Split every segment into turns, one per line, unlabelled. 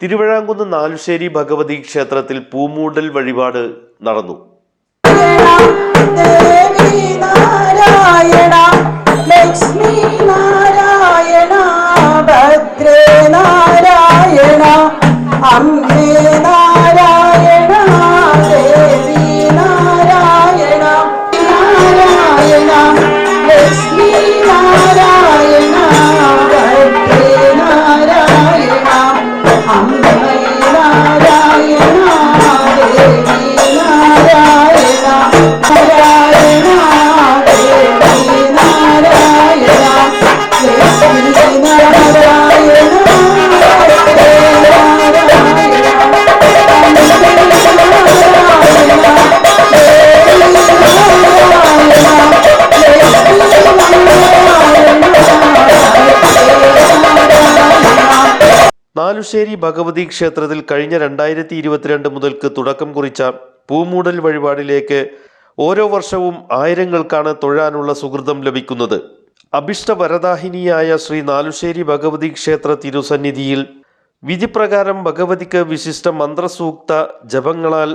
തിരുവഴാങ്കുന്ന് നാലുശ്ശേരി ഭഗവതി ക്ഷേത്രത്തിൽ പൂമൂടൽ വഴിപാട് നടന്നു.
Bye.
നാലുശ്ശേരി ഭഗവതി ക്ഷേത്രത്തിൽ കഴിഞ്ഞ രണ്ടായിരത്തി ഇരുപത്തിരണ്ട് മുതൽക്ക് തുടക്കം കുറിച്ച പൂമൂടൽ വഴിപാടിലേക്ക് ഓരോ വർഷവും ആയിരങ്ങൾക്കാണ് തൊഴാനുള്ള സുഹൃതം ലഭിക്കുന്നത്. അഭിഷ്ടവരദാഹിനിയായ ശ്രീ നാലുശ്ശേരി ഭഗവതി ക്ഷേത്ര തിരുസന്നിധിയിൽ വിധിപ്രകാരം ഭഗവതിക്ക് വിശിഷ്ട മന്ത്രസൂക്ത ജപങ്ങളാൽ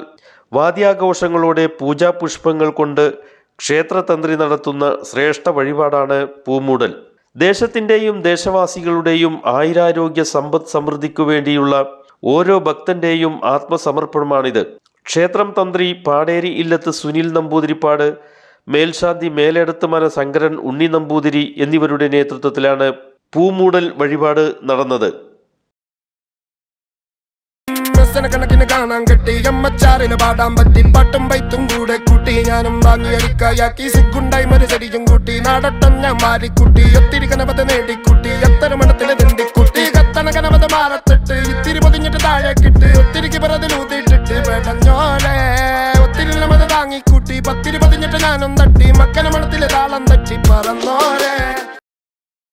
വാദ്യാഘോഷങ്ങളോടെ പൂജാപുഷ്പങ്ങൾ കൊണ്ട് ക്ഷേത്രതന്ത്രി നടത്തുന്ന ശ്രേഷ്ഠ വഴിപാടാണ് പൂമൂടൽ. ദേശത്തിന്റെയും ദേശവാസികളുടെയും ആയിരാരോഗ്യ സമ്പദ് സമൃദ്ധിക്കു വേണ്ടിയുള്ള ഓരോ ഭക്തന്റെയും ആത്മസമർപ്പണമാണിത്. ക്ഷേത്രം തന്ത്രി പാടേരി ഇല്ലത്ത് സുനിൽ നമ്പൂതിരിപ്പാട് മേൽശാന്തി മേലെടുത്ത് മന ശങ്കരൻ ഉണ്ണി നമ്പൂതിരി എന്നിവരുടെ നേതൃത്വത്തിലാണ് പൂമൂടൽ വഴിപാട് നടന്നത്.
ബസ്സിന് കണക്കിന് കാണാൻ കിട്ടി. അമ്മച്ചാറിന് പാടാൻ പറ്റി. പാട്ടും പൈത്തും കൂടെ കൂട്ടി. ഞാനും വാങ്ങി അരിക്കായാക്കി. സിഗുണ്ടായി മരുചടിയും കൂട്ടി. നാടട്ടം ഞാൻ മാറിക്കൂട്ടി ഒത്തിരി കനപത നേടിക്കുട്ടി. എത്ര മണത്തിൽ തിണ്ടിക്കുട്ടി. കത്തണ കനപത മാറത്തിട്ട്. ഇത്തിരി പൊതിഞ്ഞിട്ട് താഴെ കിട്ട് ഒത്തിരി പറതിലൂതിട്ടിട്ട് പെടഞ്ഞോലെ ഒത്തിരി നമത് താങ്ങിക്കൂട്ടി. പത്തിരി പതിഞ്ഞിട്ട് ഞാനും തട്ടി. മക്കന മണത്തിലെ താളം തട്ടി. പറന്നോലെ